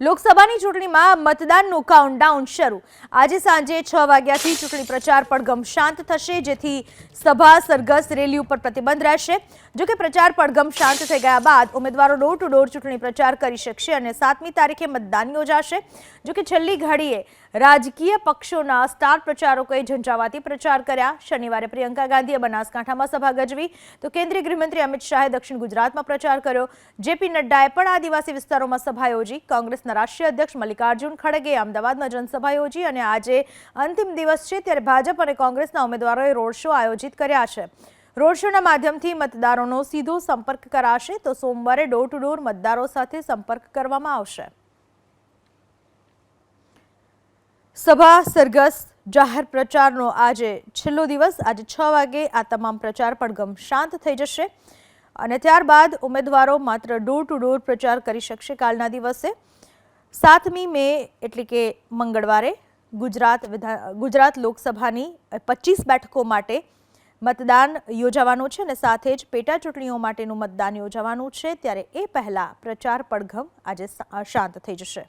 લોકસભાની ચૂંટણીમાં મતદાનનું કાઉન્ટડાઉન શરૂ. આજે સાંજે છ વાગ્યાથી ચૂંટણી પ્રચાર પણ ગમશાંત થશે, જેથી સભા, સરઘસ, રેલી ઉપર પ્રતિબંધ રહેશે. જોકે પ્રચાર પણ શાંત થઈ ગયા બાદ ઉમેદવારો ડોર ટુ ડોર ચૂંટણી પ્રચાર કરી શકશે અને સાતમી તારીખે મતદાન યોજાશે. જોકે છેલ્લી ઘડીએ રાજકીય પક્ષોના સ્ટાર પ્રચારકોએ ઝંઝાવાતી પ્રચાર કર્યા. શનિવારે પ્રિયંકા ગાંધીએ બનાસકાંઠામાં સભા ગજવી. તો કેન્દ્રીય ગૃહમંત્રી અમિત શાહે દક્ષિણ ગુજરાતમાં પ્રચાર કર્યો. જેપી નડ્ડાએ પણ આદિવાસી વિસ્તારોમાં સભા યોજી. કોંગ્રેસના રાષ્ટ્રીય અધ્યક્ષ મલ્લિકાર્જુન ખડગે અમદાવાદમાં જનસભા યોજી અને આજે અંતિમ દિવસ છે ત્યારે ભાજપ અને કોંગ્રેસના ઉમેદવારોએ રોડ શો આયોજિત કર્યા છે. રોડ શોના માધ્યમથી મતદારોનો સીધો સંપર્ક કરાશે તો સોમવારે ડોર ટુ ડોર મતદારો સાથે સંપર્ક કરવામાં આવશે. સભા સરઘસ જાહેર પ્રચારનો આજે છેલ્લો દિવસ. આજે છ વાગે આ તમામ પ્રચાર પણ ગમ શાંત થઈ જશે અને ત્યારબાદ ઉમેદવારો માત્ર ડોર ટુ ડોર પ્રચાર કરી શકશે કાલના દિવસે. સાતમી મે, એટલે કે મંગળવારે ગુજરાત વિધા, ગુજરાત લોકસભાની પચીસ બેઠકો માટે મતદાન યોજાવાનું છે અને સાથે જ પેટા ચૂંટણીઓ માટેનું મતદાન યોજાવાનું છે. ત્યારે એ પહેલાં પ્રચાર પડઘમ આજે શાંત થઈ જશે.